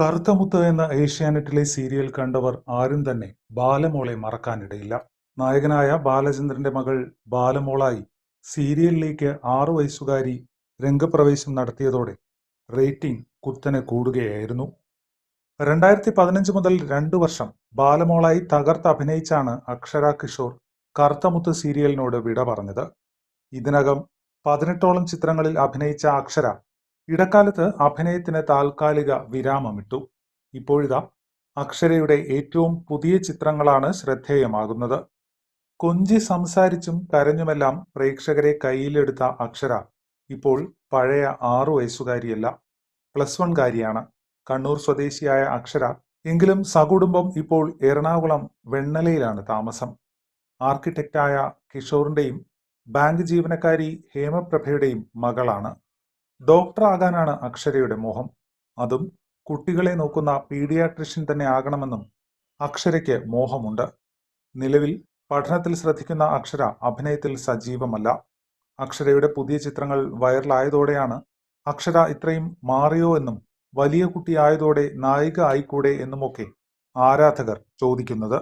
കറുത്തമുത്ത് എന്ന ഏഷ്യാനെറ്റിലെ സീരിയൽ കണ്ടവർ ആരും തന്നെ ബാലമോളെ മറക്കാനിടയില്ല. നായകനായ ബാലചന്ദ്രന്റെ മകൾ ബാലമോളായി സീരിയലിലേക്ക് ആറു വയസ്സുകാരി രംഗപ്രവേശം നടത്തിയതോടെ റേറ്റിംഗ് കുത്തനെ കൂടുകയായിരുന്നു. രണ്ടായിരത്തി പതിനഞ്ച് മുതൽ രണ്ടു വർഷം ബാലമോളായി തകർത്ത് അഭിനയിച്ചാണ് അക്ഷര കിഷോർ കറുത്തമുത്ത് സീരിയലിനോട് വിട പറഞ്ഞത്. ഇതിനകം പതിനെട്ടോളം ചിത്രങ്ങളിൽ അഭിനയിച്ച അക്ഷര ഇടക്കാലത്ത് അഭിനയത്തിന് താൽക്കാലിക വിരാമമിട്ടു. ഇപ്പോഴിതാ അക്ഷരയുടെ ഏറ്റവും പുതിയ ചിത്രങ്ങളാണ് ശ്രദ്ധേയമാകുന്നത്. കൊഞ്ചി സംസാരിച്ചും കരഞ്ഞുമെല്ലാം പ്രേക്ഷകരെ കയ്യിലെടുത്ത അക്ഷര ഇപ്പോൾ പഴയ ആറു വയസ്സുകാരിയല്ല പ്ലസ് വൺകാരിയാണ് കണ്ണൂർ സ്വദേശിയായ അക്ഷര എങ്കിലും സകുടുംബം ഇപ്പോൾ എറണാകുളം വെണ്ണലയിലാണ് താമസം. ആർക്കിടെക്റ്റായ കിഷോറിന്റെയും ബാങ്ക് ജീവനക്കാരി ഹേമപ്രഭയുടെയും മകളാണ്. ഡോക്ടർ ആകാനാണ് അക്ഷരയുടെ മോഹം. അതും കുട്ടികളെ നോക്കുന്ന പീഡിയാട്രിഷ്യൻ തന്നെ ആകണമെന്നും അക്ഷരയ്ക്ക് മോഹമുണ്ട്. നിലവിൽ പഠനത്തിൽ ശ്രദ്ധിക്കുന്ന അക്ഷര അഭിനയത്തിൽ സജീവമല്ല. അക്ഷരയുടെ പുതിയ ചിത്രങ്ങൾ വൈറലായതോടെയാണ് അക്ഷര ഇത്രയും മാറിയോ എന്നും വലിയ കുട്ടിയായതോടെ നായിക ആയിക്കൂടെ എന്നുമൊക്കെ ആരാധകർ ചോദിക്കുന്നത്.